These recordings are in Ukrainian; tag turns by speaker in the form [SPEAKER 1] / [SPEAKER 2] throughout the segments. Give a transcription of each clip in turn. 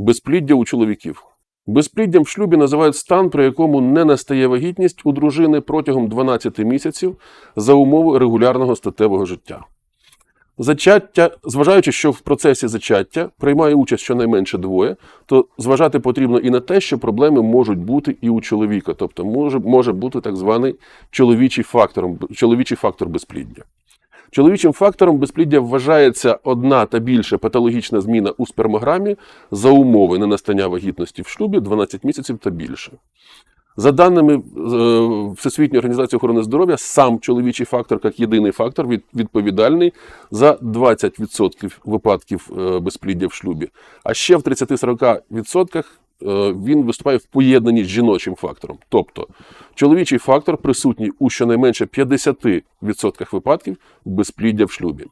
[SPEAKER 1] Безпліддя у чоловіків. Безпліддям в шлюбі називають стан, при якому не настає вагітність у дружини протягом 12 місяців за умови регулярного статевого життя. Зачаття, зважаючи, що в процесі зачаття приймає участь щонайменше двоє, то зважати потрібно і на те, що проблеми можуть бути і у чоловіка, тобто може, може бути так званий чоловічий фактор, чоловічий фактор безпліддя. Чоловічим фактором безпліддя вважається одна та більше патологічна зміна у спермограмі за умови ненастання вагітності в шлюбі 12 місяців та більше. За даними е, Всесвітньої організації охорони здоров'я, сам чоловічий фактор, як єдиний фактор, відповідальний за 20% випадків е, безпліддя в шлюбі. А ще в 30-40% е, він виступає в поєднанні з жіночим фактором. Тобто чоловічий фактор присутній у щонайменше 50% випадків безпліддя в шлюбі.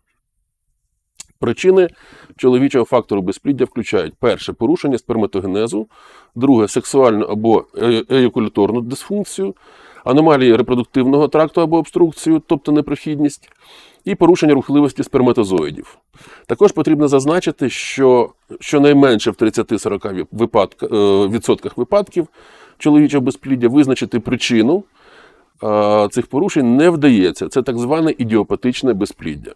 [SPEAKER 1] Причини чоловічого фактору безпліддя включають перше порушення сперматогенезу, друге сексуальну або е- еякуляторну дисфункцію, аномалії репродуктивного тракту або обструкцію, тобто непрохідність, і порушення рухливості сперматозоїдів. Також потрібно зазначити, що щонайменше в 30-40 випадка, е, відсотках випадків чоловічого безпліддя визначити причину цих порушень не вдається. Це так зване ідіопатичне безпліддя.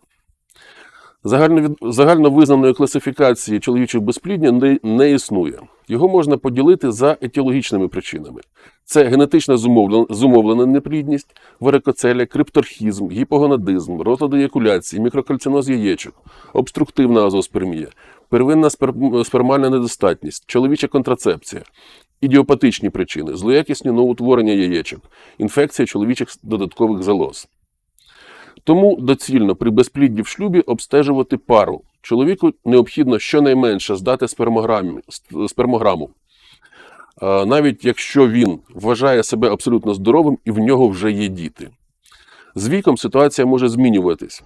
[SPEAKER 1] Загальновизнаної класифікації чоловічого безпліддя не, не існує. Його можна поділити за етіологічними причинами: це генетично зумовлена, зумовлена неплідність, варикоцелія, крипторхізм, гіпогонадизм, розлади еякуляції, мікрокальциноз яєчок, обструктивна азоспермія, первинна спер- спермальна недостатність, чоловіча контрацепція, ідіопатичні причини, злоякісні новоутворення яєчок, інфекція чоловічих додаткових залоз. Тому доцільно при безплідді в шлюбі обстежувати пару. Чоловіку необхідно щонайменше здати спермограму. Навіть якщо він вважає себе абсолютно здоровим і в нього вже є діти. З віком ситуація може змінюватись.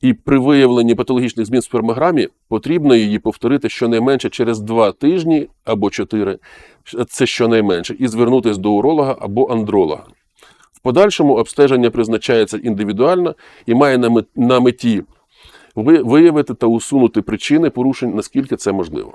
[SPEAKER 1] І при виявленні патологічних змін в спермограмі потрібно її повторити щонайменше через 2 тижні або 4, це щонайменше, і звернутися до уролога або андролога. Подальшому обстеження призначається індивідуально і має на меті виявити та усунути причини порушень, наскільки це можливо.